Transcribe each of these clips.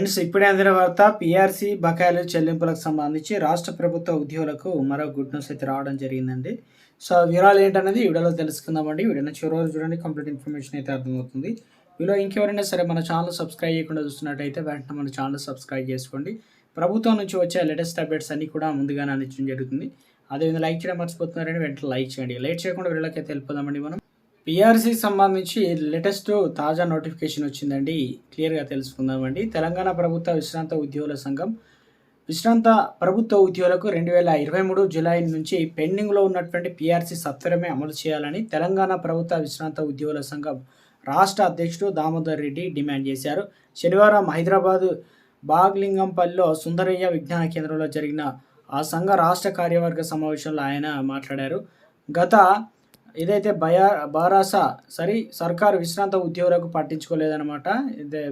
Friends ఇప్పుడే అందిన వార్త పిఆర్సీ బకాయిలు చెల్లింపులకు సంబంధించి రాష్ట్ర ప్రభుత్వ ఉద్యోగులకు మరో గుడ్ న్యూస్ అయితే రావడం జరిగిందండి. సో వివరాలు ఏంటనేది వీడియోలో తెలుసుకుందామండి. వీడియోని చివరి వరకు చూడండి కంప్లీట్ ఇన్ఫర్మేషన్ అయితే అర్థమవుతుంది. వీళ్ళు ఇంకెవరైనా సరే మన ఛానల్ సబ్స్క్రైబ్ చేయకుండా చూస్తున్నట్టయితే వెంటనే మన ఛానల్ సబ్స్క్రైబ్ చేసుకోండి. ప్రభుత్వం నుంచి వచ్చే లేటెస్ట్ అప్డేట్స్ అన్ని కూడా ముందుగానే అందించడం జరుగుతుంది. అదేవిధంగా లైక్ చేయడం మర్చిపోతున్నారని వెంటనే లైక్ చేయండి. లేట్ చేయకుండా వీళ్ళకైతే వెళ్ళిపోదామండి మనం. పిఆర్సీ సంబంధించి లేటెస్ట్ తాజా నోటిఫికేషన్ వచ్చిందండి. క్లియర్గా తెలుసుకుందామండి. తెలంగాణ ప్రభుత్వ విశ్రాంత ఉద్యోగుల సంఘం విశ్రాంత ప్రభుత్వ ఉద్యోగులకు రెండు వేల ఇరవై మూడు జూలై నుంచి పెండింగ్లో ఉన్నటువంటి పిఆర్సీ సత్వరమే అమలు చేయాలని తెలంగాణ ప్రభుత్వ విశ్రాంత ఉద్యోగుల సంఘం రాష్ట్ర అధ్యక్షుడు దామోదర్ రెడ్డి డిమాండ్ చేశారు. శనివారం హైదరాబాద్ బాగ్లింగంపల్లిలో సుందరయ్య విజ్ఞాన కేంద్రంలో జరిగిన ఆ సంఘ రాష్ట్ర కార్యవర్గ సమావేశంలో ఆయన మాట్లాడారు. గత ఏదైతే బయా బారాసా సరి సర్కారు విశ్రాంత ఉద్యోగులకు పట్టించుకోలేదనమాట ఇదే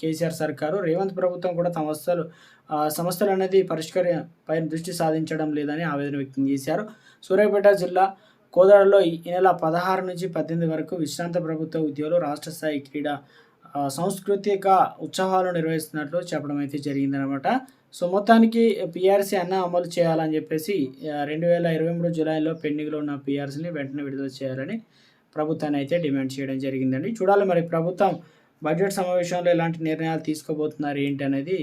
కేసీఆర్ సర్కారు. రేవంత్ ప్రభుత్వం కూడా తమ సమస్యలు అనేది పరిష్కరి పైన దృష్టి సాధించడం లేదని ఆవేదన వ్యక్తం చేశారు. సూర్యాపేట జిల్లా కోదాడలో ఈ నెల పదహారు నుంచి పద్దెనిమిది వరకు విశ్రాంత ప్రభుత్వ ఉద్యోగులు రాష్ట్ర స్థాయి క్రీడా సాంస్కృతిక ఉత్సవాలు నిర్వహిస్తున్నట్లు చెప్పడం అయితే జరిగిందనమాట సో మొత్తానికి పిఆర్సీ అన్న అమలు చేయాలని చెప్పేసి రెండు వేల ఇరవై మూడు జూలైలో పెండింగ్లో ఉన్న పిఆర్సీని వెంటనే విడుదల చేయాలని ప్రభుత్వాన్ని అయితే డిమాండ్ చేయడం జరిగిందండి. చూడాలి మరి ప్రభుత్వం బడ్జెట్ సమావేశంలో ఎలాంటి నిర్ణయాలు తీసుకోబోతున్నారు ఏంటి అనేది